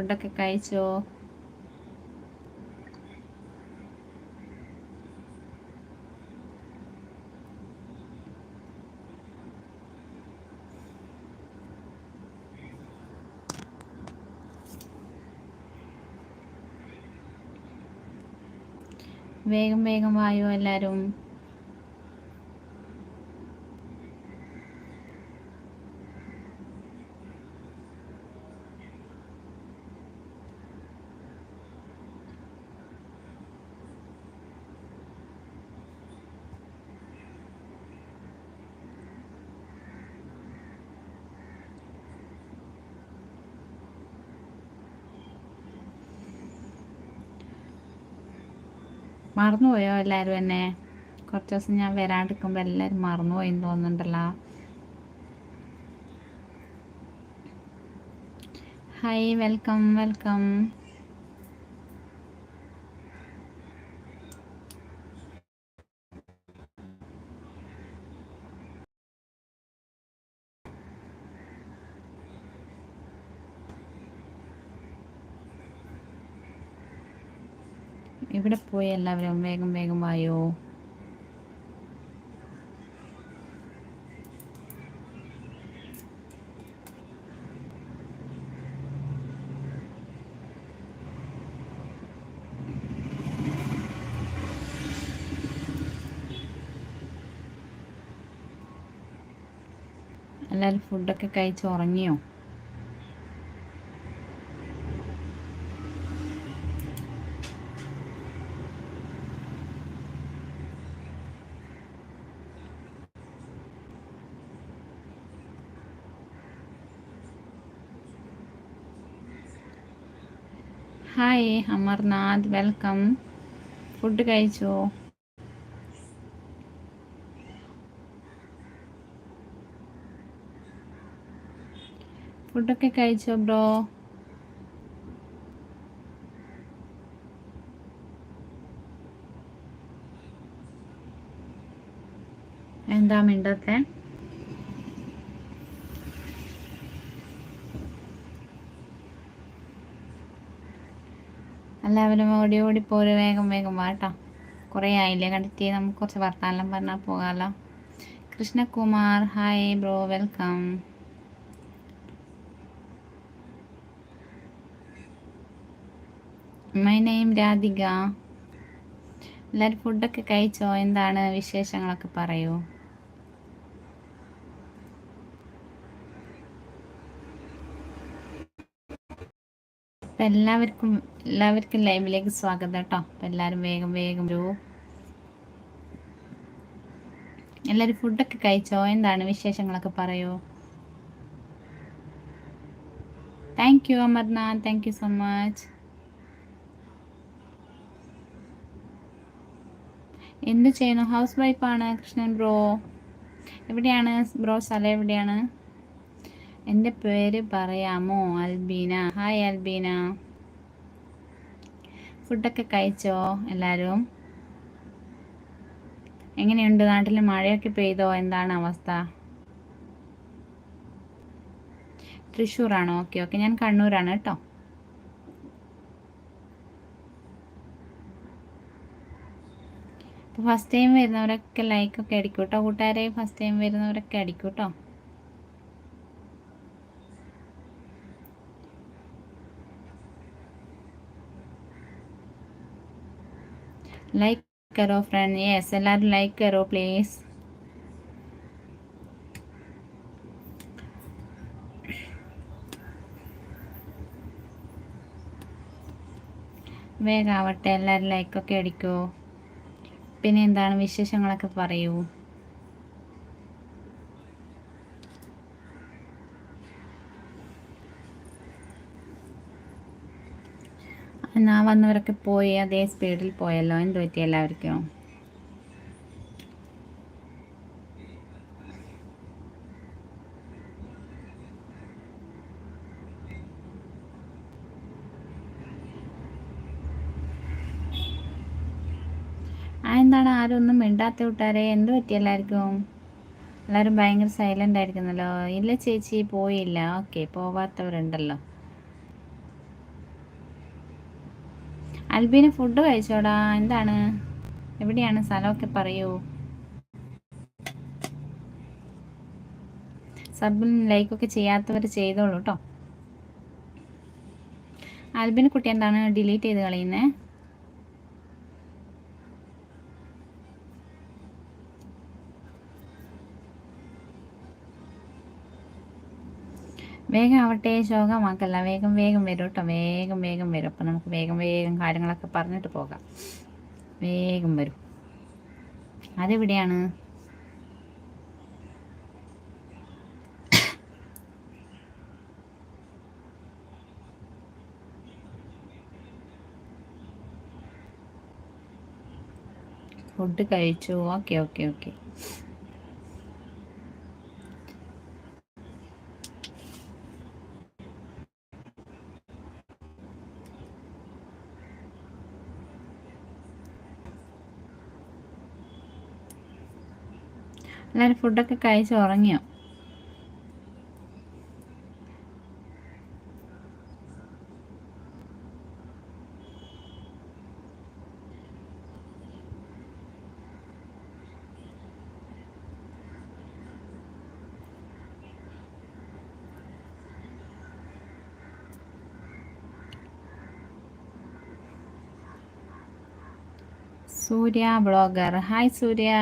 ഫുഡൊക്കെ കഴിച്ചോ? വേഗം വേഗം വായോ എല്ലാവരും മറന്നുപോയോ എല്ലാവരും എന്നെ? കുറച്ച് ദിവസം ഞാൻ വരാണ്ടിരിക്കുമ്പോൾ എല്ലാവരും മറന്നുപോയെന്ന് തോന്നുന്നുണ്ടല്ലോ. ഹായ് വെൽക്കം വെൽക്കം ഇവിടെ പോയി. എല്ലാവരും വേഗം വേഗം വായോ എല്ലാവരും ഫുഡൊക്കെ കഴിച്ച് ഉറങ്ങിയോ? ഹായ് അമർനാഥ് വെൽക്കം ഫുഡ് കഴിച്ചോ? ഫുഡൊക്കെ കഴിച്ചോ ബ്രോ എന്താ മിണ്ടത്തെ? എല്ലാവരും ഓടി ഓടി പോര്. വേഗം വേഗം വാട്ടോ കുറേ ആയില്ലേ? കണ്ടിട്ട് നമുക്ക് കുറച്ച് വർത്താനം പറഞ്ഞാൽ പോകാമല്ലോ Krishnakumar hi bro. Welcome. My name Radhika. എല്ലാവരും ഫുഡൊക്കെ കഴിച്ചോ? എന്താണ് വിശേഷങ്ങളൊക്കെ പറയൂ. അപ്പം എല്ലാവർക്കും എല്ലാവർക്കും ലൈവിലേക്ക് സ്വാഗതം കേട്ടോ. അപ്പം എല്ലാവരും വേഗം വേഗം വരൂ. എല്ലാവരും ഫുഡൊക്കെ കഴിച്ചോ? എന്താണ് വിശേഷങ്ങളൊക്കെ പറയൂ. Thank you Amarnath. Thank you so much എന്ത് ചെയ്യുന്നു? ഹൗസ് വൈഫാണ് കൃഷ്ണൻ ബ്രോ. എവിടെയാണ്? ബ്രോ സ്ഥലം എവിടെയാണ്? എന്റെ പേര് പറയാമോ അൽബീന ഹായ് അൽബീന ഫുഡൊക്കെ കഴിച്ചോ എല്ലാവരും എങ്ങനെയുണ്ട്? നാട്ടിൽ മഴയൊക്കെ പെയ്തോ? എന്താണ് അവസ്ഥ? തൃശ്ശൂറാണോ ഓക്കെ ഓക്കെ ഞാൻ കണ്ണൂരാണ് കേട്ടോ. ഫസ്റ്റ് ടൈം വരുന്നവരൊക്കെ ലൈക്കൊക്കെ അടിക്കും കേട്ടോ കൂട്ടുകാരെ ഫസ്റ്റ് ടൈം വരുന്നവരൊക്കെ അടിക്കും കേട്ടോ ലൈക്ക് കറോ ഫ്രണ്ട് യെസ് എല്ലാവരും ലൈക്ക് കറോ പ്ലീസ് വേഗാവട്ടെ എല്ലാവരും ലൈക്കൊക്കെ അടിക്കോ. പിന്നെ എന്താണ് വിശേഷങ്ങളൊക്കെ പറയൂ. വന്നവരൊക്കെ പോയി അതേ സ്പീഡിൽ പോയല്ലോ. എന്ത് പറ്റി എല്ലാവർക്കും? എന്താണ്? ആരും ഒന്നും മിണ്ടാത്ത വിട്ടാരെ എന്ത് പറ്റി എല്ലാവർക്കും? എല്ലാവരും ഭയങ്കര സൈലന്റ് ആയിരിക്കുന്നല്ലോ. ഇല്ല ചേച്ചി പോയില്ല. ഓക്കെ പോവാത്തവരുണ്ടല്ലോ. അൽബീന ഫുഡ് കഴിച്ചോടാ. എന്താണ്? എവിടെയാണ്? സ്ഥലമൊക്കെ പറയൂ. സബും ലൈക്കൊക്കെ ചെയ്യാത്തവർ ചെയ്തോളൂ കേട്ടോ ആൽബിന് കുട്ടി എന്താണ്? ഡിലീറ്റ് ചെയ്ത് കളയുന്നത് വേഗം ആവട്ടെ ശോകമാക്കല്ല. വേഗം വേഗം വരും കേട്ടോ വേഗം വേഗം വരും. അപ്പം നമുക്ക് വേഗം വേഗം കാര്യങ്ങളൊക്കെ പറഞ്ഞിട്ട് പോകാം. വേഗം വരും. അതെവിടെയാണ്? ഫുഡ് കഴിച്ചു. Okay okay okay. എല്ലാവരും ഫുഡൊക്കെ കഴിച്ച് ഉറങ്ങിയോ? Surya blogger hi Surya.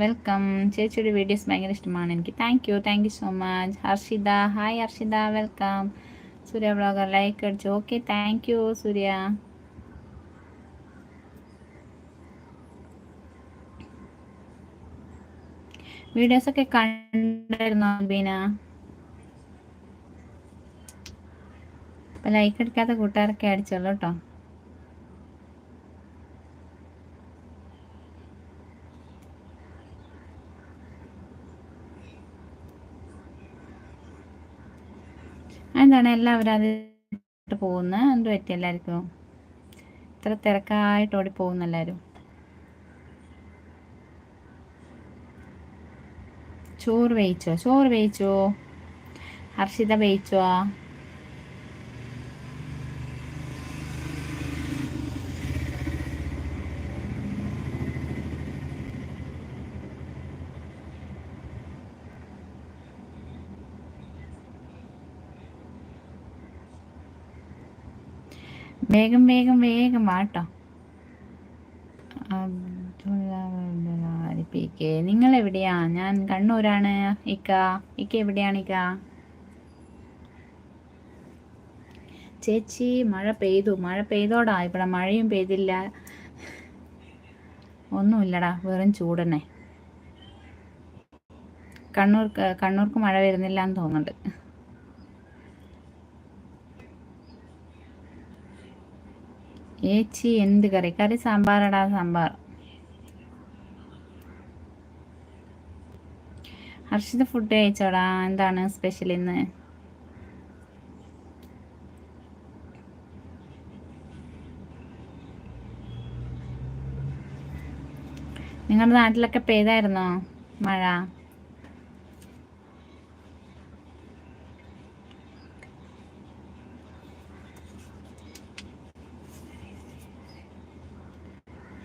Welcome ചേച്ചിയുടെ വീഡിയോസ് ഭയങ്കര ഇഷ്ടമാണ്. എനിക്ക് thank you thank you so much Harshita. Hi Harshita. Welcome Surya blogger like അടിച്ചു. Okay thank you Surya. വീഡിയോസൊക്കെ കണ്ടായിരുന്നോ ബീന? അപ്പം ലൈക്ക് അടിക്കാത്ത കൂട്ടുകാരൊക്കെ അടിച്ചോളൂ കേട്ടോ. എന്താണ് എല്ലാവരും അത് പോകുന്നത് എന്ത് പറ്റി എല്ലാവർക്കും? ഇത്ര തിരക്കായിട്ട് ഓടി പോകുന്നു എല്ലാവരും ചോറ് വേയിച്ചോ ചോറ് വേയിച്ചോ ഹർഷിത വേയിച്ചോ വേഗം വേഗം വേഗം വാട്ടോ. നിങ്ങൾ എവിടെയാ ഞാൻ കണ്ണൂരാണ്. ഇക്ക ഇക്ക എവിടെയാണ് ഇക്ക? ചേച്ചി മഴ പെയ്തു. മഴ പെയ്തോടാ. ഇവിടെ മഴയും പെയ്തില്ല. ഒന്നുമില്ലടാ. വെറും ചൂടന്നെ. കണ്ണൂർക്ക് കണ്ണൂർക്ക് മഴ വരുന്നില്ല എന്ന് തോന്നുന്നുണ്ട്. ഏച്ചി എന്ത് കറി? കറി സാമ്പാറടാ സാമ്പാർ. ഹർഷിത ഫുഡ് കഴിച്ചോടാ. എന്താണ് സ്പെഷ്യൽ ഇന്ന്? നിങ്ങളുടെ നാട്ടിലൊക്കെ പെയ്തായിരുന്നോ മഴ?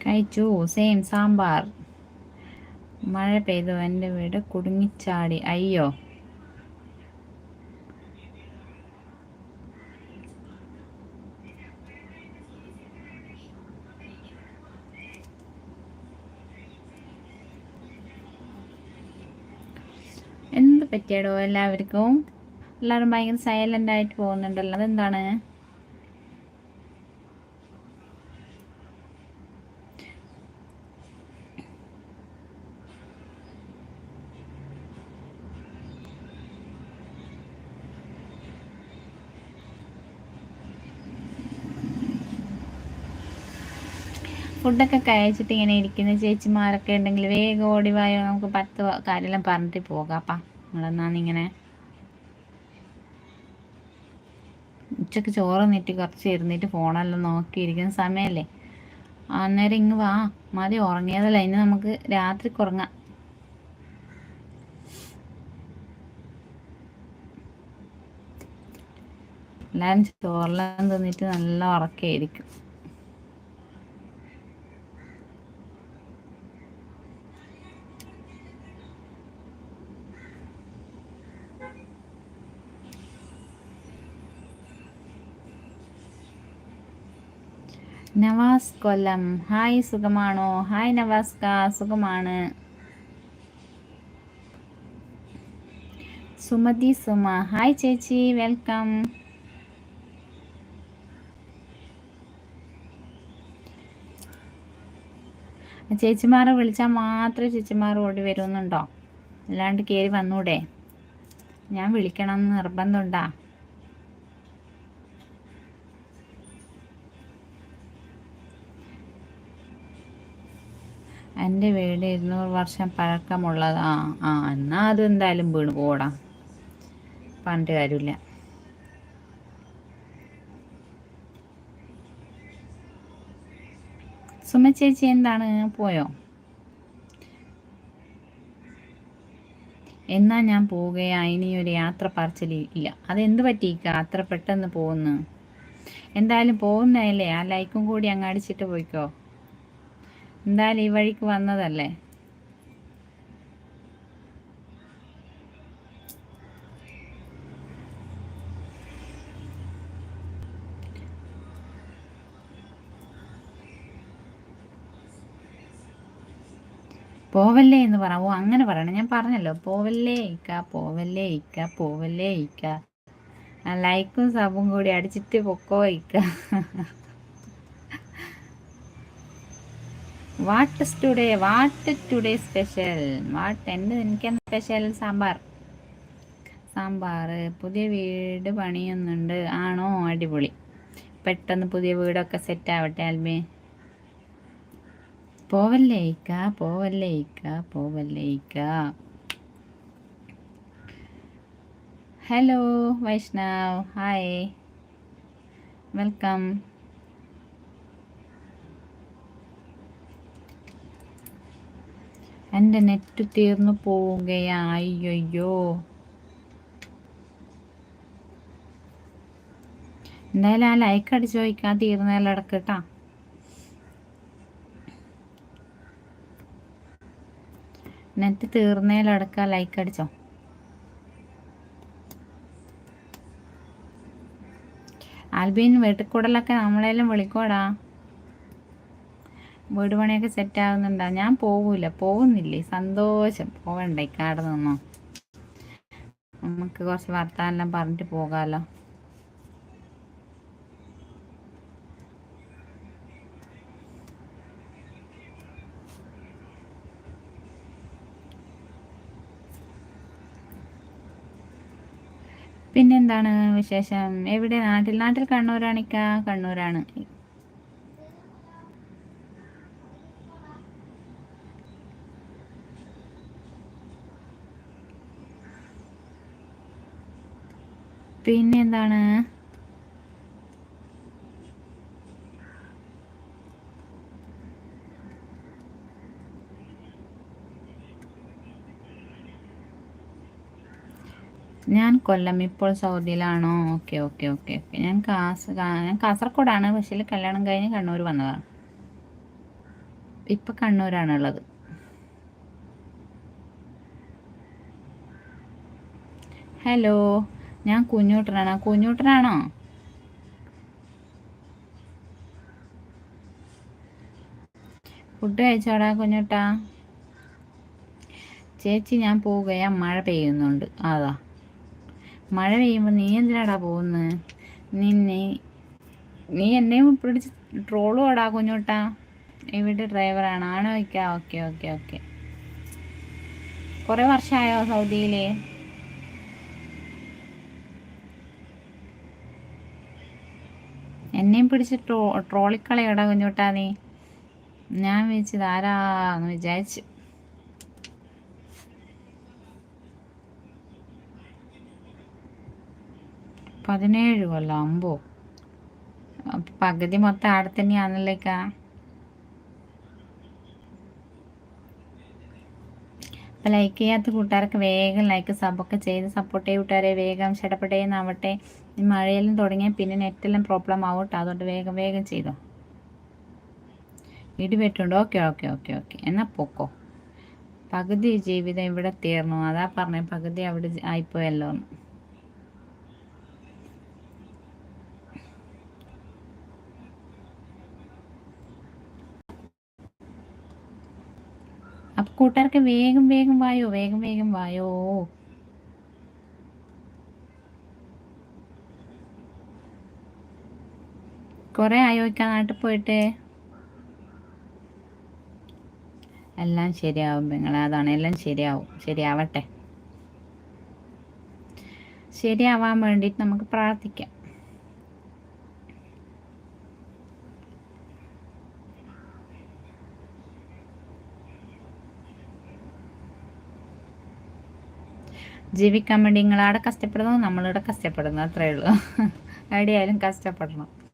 കഴിച്ചു. സെയിം സാമ്പാർ. മഴ പെയ്തു. എന്റെ വീട് കുടുങ്ങിച്ചാടി. അയ്യോ. എന്ത് പറ്റിയടോ എല്ലാവർക്കും? എല്ലാവരും ഭയങ്കര സൈലന്റ് ആയിട്ട് പോകുന്നുണ്ടല്ലോ. അതെന്താണ്? ഫുഡൊക്കെ കഴിച്ചിട്ട് ഇങ്ങനെ ഇരിക്കുന്ന. ചേച്ചിമാരൊക്കെ ഉണ്ടെങ്കിൽ വേഗം ഓടിവായോ നമുക്ക് പത്ത് കാര്യമെല്ലാം പറഞ്ഞിട്ട് പോകാപ്പാ നിങ്ങളെന്നാന്നിങ്ങനെ ഉച്ചയ്ക്ക് ചോറ് നിന്നിട്ട് കുറച്ച് ഇരുന്നിട്ട് ഫോണെല്ലാം നോക്കിയിരിക്കുന്ന സമയമല്ലേ? അന്നേരം ഇങ്ങ് വാ. മതി ഉറങ്ങിയതല്ല. ഇനി നമുക്ക് രാത്രി കുറങ്ങാം എല്ലാവരും ചോറെല്ലാം തിന്നിട്ട് നല്ല ഉറക്കമായിരിക്കും നവാസ് കൊല്ലം ഹായ് സുഖമാണോ? ഹായ് നവാസ്ക. സുഖമാണ്. സുമതി സുമ. ഹായ് ചേച്ചി. വെൽക്കം. ചേച്ചിമാരെ വിളിച്ചാൽ മാത്രമേ ചേച്ചിമാർ ഓടി വരുന്നുണ്ടോ? അല്ലാണ്ട് കയറി വന്നൂടെ? ഞാൻ വിളിക്കണം എന്ന് നിർബന്ധമുണ്ടാ. എന്റെ വീട് ഇരുന്നൂറ് വർഷം പഴക്കമുള്ളത്. ആ ആ എന്നാൽ അതെന്തായാലും വീണ് പോടാം പണ്ട് കാര്യമില്ല. സുമ ചേച്ചി എന്താണ്? പോയോ? എന്നാ ഞാൻ പോവുകയാ. ഇനി ഒരു യാത്ര പറച്ചിൽ ഇല്ല. അതെന്ത് പറ്റിയിക്ക അത്ര പെട്ടെന്ന് പോകുന്നു. എന്തായാലും പോകുന്നതല്ലേ? ആ ലൈക്കും കൂടി അങ്ങ് അടിച്ചിട്ട് പോയിക്കോ. എന്തായാലും ഈ വഴിക്ക് വന്നതല്ലേ? പോവല്ലേ എന്ന് പറ. ഓ അങ്ങനെ പറയണം. ഞാൻ പറഞ്ഞല്ലോ. പോവല്ലേ ഇക്ക പോവല്ലേ ഇക്ക പോവല്ലേ ഇക്ക. ലൈക്കും സബും കൂടി അടിച്ചിട്ട് പൊക്കോ ഇക്ക. What today what today special what എന്ത് എനിക്ക് സ്പെഷ്യൽ സാമ്പാർ. സാമ്പാർ. പുതിയ വീട് പണിയുന്നുണ്ട്. ആണോ? അടിപൊളി. പെട്ടെന്ന് പുതിയ വീടൊക്കെ സെറ്റ് ആവട്ടെ ആൽമേ പോവല്ലേ ഇക്ക? പോവല്ലേ ഇക്ക? പോവല്ലേ ഇക്ക? ഹലോ വൈഷ്ണവ് ഹായ് വെൽക്കം എന്റെ നെറ്റ് തീർന്നു പോവുകയാ. അയ്യോ എന്തായാലും ആ ലൈക്ക് അടിച്ചു ചോദിക്കാൻ തീർന്നതിലടക്ക് കേട്ടാ നെറ്റ് തീർന്നതിലടക്ക ലൈക്ക് അടിച്ചോ. ആൽബിൻ വെട്ടിക്കൂടലൊക്കെ നമ്മളെല്ലാം വിളിക്കോടാ. വീട് പണിയൊക്കെ സെറ്റ് ആകുന്നുണ്ടോ ഞാൻ പോകൂല പോകുന്നില്ലേ? സന്തോഷം. പോവണ്ട ഇക്കാട് നിന്നോ? നമുക്ക് കുറച്ച് വർത്താനെല്ലാം പറഞ്ഞിട്ട് പോകാലോ. പിന്നെന്താണ് വിശേഷം? എവിടെ? നാട്ടിൽ? നാട്ടിൽ കണ്ണൂരാണിക്ക കണ്ണൂരാണ്. പിന്നെ എന്താണ് ഞാൻ കൊല്ലം ഇപ്പോൾ സൗദിയിലാണോ? Okay okay okay okay. ഞാൻ കാസ ഞാൻ കാസർഗോഡാണ്. പക്ഷേ കല്യാണം കഴിഞ്ഞ് കണ്ണൂർ വന്നതാണ്. ഇപ്പം കണ്ണൂരാണുള്ളത്. ഹലോ? ഞാൻ കുഞ്ഞൂട്ടനാണ്. കുഞ്ഞൂട്ടനാണോ? ഫുഡ് കഴിച്ചോടാ കുഞ്ഞൂട്ടാ. ചേച്ചി ഞാൻ പോവുകയാ. മഴ പെയ്യുന്നുണ്ട്. അതാ. മഴ പെയ്യുമ്പോൾ നീ എന്തിനാടാ പോകുന്നത് നിന്നെ നീ എന്നെയും പിടിച്ച് ട്രോളുവാടാ കുഞ്ഞൂട്ടാ. ഇവിടെ ഡ്രൈവറാണ്? ആണോ? വയ്ക്കാം ഓക്കെ ഓക്കെ ഓക്കെ. കുറേ വർഷമായോ സൗദിയിൽ എന്നെയും പിടിച്ച് ട്രോ ട്രോളിക്കളയടാ കുഞ്ഞുട്ടാ നീ. ഞാൻ വിളിച്ചത് ആരാന്ന് വിചാരിച്ചു. പതിനേഴ് കൊല്ലം അമ്പോ. പകുതി മൊത്തം ആടെ തന്നെയാണല്ലേക്കാ അപ്പം ലൈക്ക് ചെയ്യാത്ത കൂട്ടുകാർക്ക് വേഗം ലൈക്ക് സബൊക്കെ ചെയ്ത് സപ്പോർട്ട് ചെയ്യൂട്ടാരെ വേഗം ഷടപ്പെട്ടേന്നാവട്ടെ മഴയെല്ലാം തുടങ്ങിയാൽ പിന്നെ നെറ്റെല്ലാം പ്രോബ്ലം ആവട്ടെ. അതുകൊണ്ട് വേഗം വേഗം ചെയ്തോ. ഇടിവെട്ടുണ്ട് ഓക്കെ ഓക്കെ ഓക്കെ ഓക്കെ. എന്നാൽ പൊക്കോ. പകുതി ജീവിതം ഇവിടെ തീർന്നു. അതാ പറഞ്ഞ പകുതി അവിടെ ആയിപ്പോയല്ലോ. അപ്പൊ കൂട്ടുകാർക്ക് വേഗം വേഗം വായോ? വേഗം വേഗം വായോ? കുറെ ആയോ ഇക്ക നാട്ടിൽ പോയിട്ട്? എല്ലാം ശരിയാവും നിങ്ങൾ അതാണ്. എല്ലാം ശരിയാവും. ശരിയാവട്ടെ. ശരിയാവാൻ വേണ്ടിയിട്ട് നമുക്ക് പ്രാർത്ഥിക്കാം. ജീവിക്കാൻ വേണ്ടി നിങ്ങളവിടെ കഷ്ടപ്പെടുന്നു നമ്മളിവിടെ കഷ്ടപ്പെടുന്നു. അത്രയേ ഉള്ളൂ. എവിടെയായാലും കഷ്ടപ്പെടണം.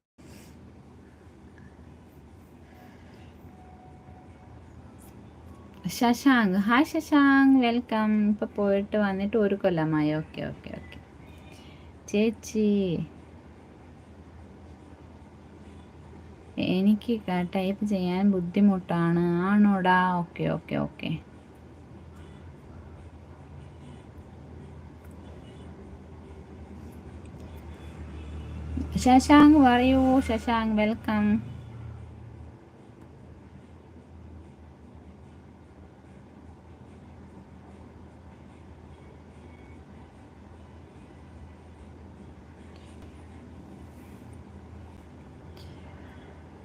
ശശാങ്ക്. ഹായ് ശശാങ്ക്. വെൽക്കം. ഇപ്പം പോയിട്ട് വന്നിട്ട് ഒരു കൊല്ലമായി. Okay okay okay. ചേച്ചി. എനിക്ക് ടൈപ്പ് ചെയ്യാൻ ബുദ്ധിമുട്ടാണ്. ആണോടാ? Okay okay okay. ശശാങ്ക് പറയൂ. ശശാങ്ക് വെൽക്കം.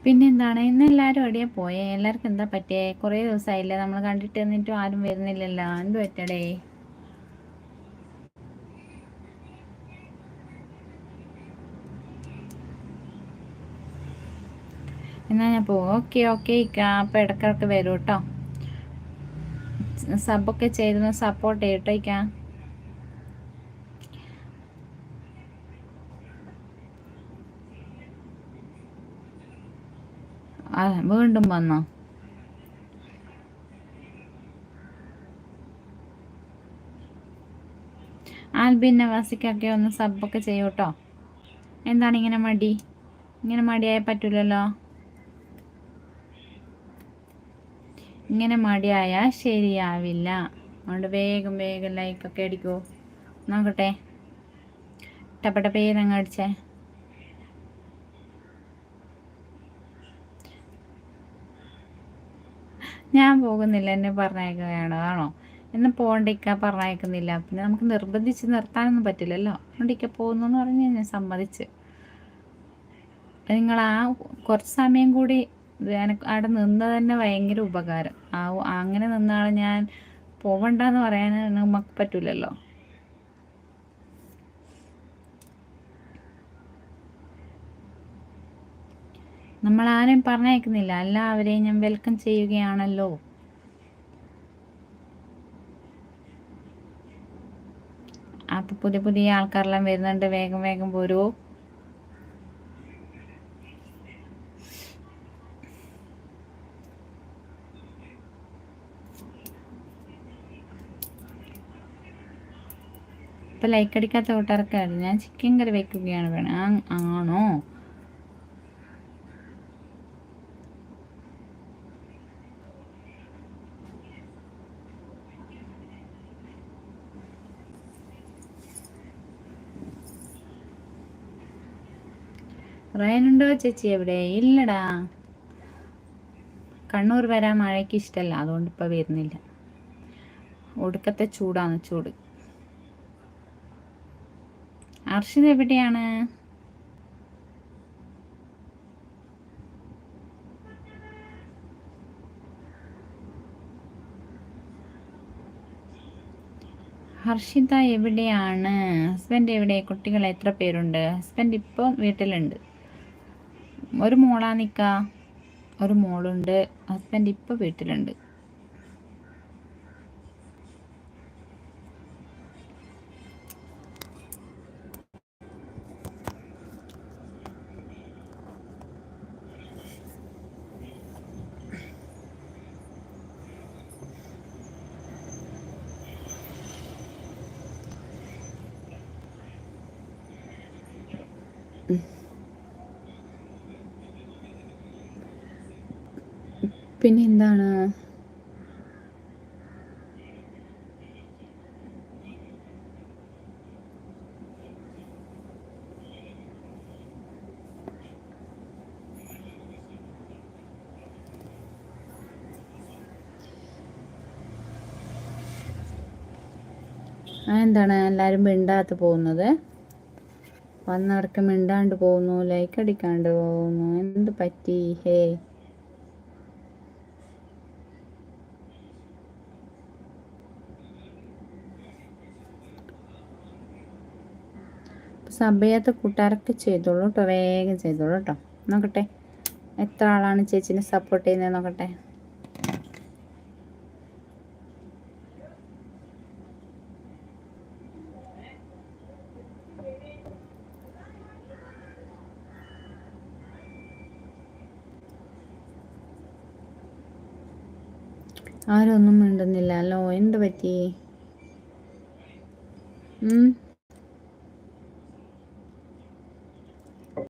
പിന്നെന്താണ് ഇന്ന് എല്ലാവരും എവിടെയാ പോയേ? എല്ലാവർക്കും എന്താ പറ്റിയേ? കുറേ ദിവസമായില്ലേ നമ്മൾ കണ്ടിട്ട് എന്നിട്ടും ആരും വരുന്നില്ലല്ലോ. എന്ത് പറ്റടേ? എന്നാ ഞാൻ പോകും ഓക്കെ ഓക്കെ ഇക്ക. ഇടക്കിടക്ക് വരും കേട്ടോ സബൊക്കെ ചെയ്തൊന്ന് സപ്പോർട്ട് ചെയ്യട്ടോ ഇക്ക. വീണ്ടും വന്നോ. ആൽബിൻ നവാസിക്കൊക്കെ ഒന്ന് സബൊക്കെ ചെയ്യൂട്ടോ. എന്താണ് ഇങ്ങനെ മടി? ഇങ്ങനെ മടിയായ പറ്റൂലല്ലോ. ഇങ്ങനെ മടിയായാൽ ശരിയാവില്ല. അതുകൊണ്ട് വേഗം വേഗം ലൈക്കൊക്കെ അടിക്കൂ. നോക്കട്ടെ. ടപ്പട്ട പേരങ്ങ് അടിച്ചേ. ഞാൻ പോകുന്നില്ല എന്നെ പറഞ്ഞയക്കുകയാണ്? ആണോ? എന്നെ പോകണ്ടിക്ക പറഞ്ഞയക്കുന്നില്ല. പിന്നെ നമുക്ക് നിർബന്ധിച്ച് നിർത്താനൊന്നും പറ്റില്ലല്ലോ. അതുകൊണ്ടിക്ക പോകുന്നു എന്ന് പറഞ്ഞ് ഞാൻ സമ്മതിച്ച്. നിങ്ങൾ ആ കുറച്ച് സമയം കൂടി അവിടെ നിന്ന് തന്നെ ഭയങ്കര ഉപകാരം. ആ അങ്ങനെ നിന്നാൾ ഞാൻ പോവണ്ടെന്ന് പറയാൻ നമുക്ക് പറ്റൂലല്ലോ. നമ്മൾ ആരെയും പറഞ്ഞയക്കുന്നില്ല. എല്ലാവരെയും ഞാൻ വെൽക്കം ചെയ്യുകയാണല്ലോ. അപ്പൊ പുതിയ പുതിയ ആൾക്കാരെല്ലാം വരുന്നുണ്ട്. വേഗം വേഗം പോരൂ. ഇപ്പൊ ലൈക്ക് അടിക്കാത്ത കൂട്ടർക്കായിരുന്നു ഞാൻ ചിക്കൻ കറി വെക്കുകയാണ് വേണം. ആണോ? റയനുണ്ടോ ചേച്ചി? എവിടെ? ഇല്ലടാ. കണ്ണൂർ വരാൻ മഴയ്ക്ക് ഇഷ്ടമല്ല അതുകൊണ്ട് ഇപ്പൊ വരുന്നില്ല. ഒടുക്കത്തെ ചൂടാണ് ചൂട്. അർഷിത് എവിടെയാണ്? ഹർഷിത എവിടെയാണ്? ഹസ്ബൻഡ് എവിടെ? കുട്ടികൾ എത്ര പേരുണ്ട്? ഹസ്ബൻഡ് ഇപ്പോൾ വീട്ടിലുണ്ട്. ഒരു മോളാ നിക്ക. ഒരു മോളുണ്ട്. ഹസ്ബൻഡ് ഇപ്പോൾ വീട്ടിലുണ്ട്. പിന്നെ എന്താണ് എന്താണ് എല്ലാവരും മിണ്ടാത്ത പോകുന്നത്? വന്നവർക്ക് മിണ്ടാണ്ട് പോകുന്നു ലൈക്ക് അടിക്കാണ്ട് പോകുന്നു. എന്ത് പറ്റി? ഹേ. സബ് ചെയ്യാത്ത കൂട്ടുകാരൊക്കെ ചെയ്തോളൂ കേട്ടോ. വേഗം ചെയ്തോളൂ കേട്ടോ. നോക്കട്ടെ. എത്ര ആളാണ് ചേച്ചിനെ സപ്പോർട്ട് ചെയ്യുന്നത് നോക്കട്ടെ.